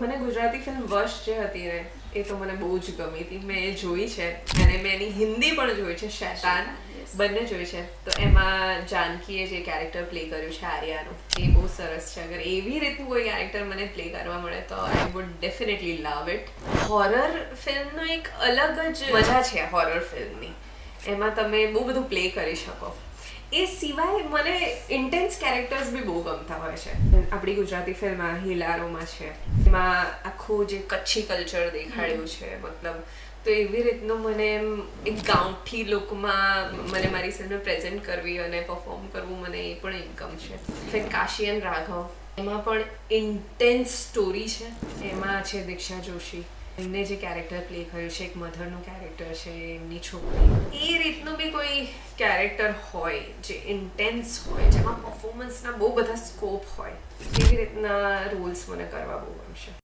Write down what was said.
મને ગુજરાતી ફિલ્મ વશ જે હતી ને એ તો મને બહુ જ ગમી હતી. મેં એ જોઈ છે અને મેં એની હિન્દી પણ જોઈ છે શૈતાન બંને જોઈ છે. તો એમાં જાનકીએ જે કેરેક્ટર પ્લે કર્યું છે આર્યાનું એ બહુ સરસ છે. અગર એવી રીતનું કોઈ કેરેક્ટર મને પ્લે કરવા મળે તો I would definitely love it horror ફિલ્મનો એક અલગ જ મજા છે હોરર ફિલ્મની એમાં તમે બહુ બધું પ્લે કરી શકો. એ સિવાય મને કેરેક્ટર્સ બી બહુ ગમતા હોય છે. આપણી ગુજરાતી ફિલ્મ હિલારોમાં છે. એમાં આખું જે કચ્છી કલ્ચર દેખાડ્યું છે મતલબ તો એવી રીતનું મને એમ એક ગાંઠી લુકમાં મને મારી સામે પ્રેઝન્ટ કરવી અને પરફોર્મ કરવું મને એ પણ ઇન્કમ છે. ઇનફેક્ટ કાશિયન રાઘવ. એમાં પણ ઇન્ટેન્સ સ્ટોરી છે. એમાં છે દીક્ષા જોશી. એમને જે કેરેક્ટર પ્લે કર્યું છે એક મધરનું કેરેક્ટર છે એમની છોકરી. એ કોઈ કેરેક્ટર હોય જે ઇન્ટેન્સ હોય, જેમાં પર્ફોમન્સના બહુ બધા સ્કોપ હોય, એવી રીતના રોલ્સ મને કરવા બહુ ગમશે.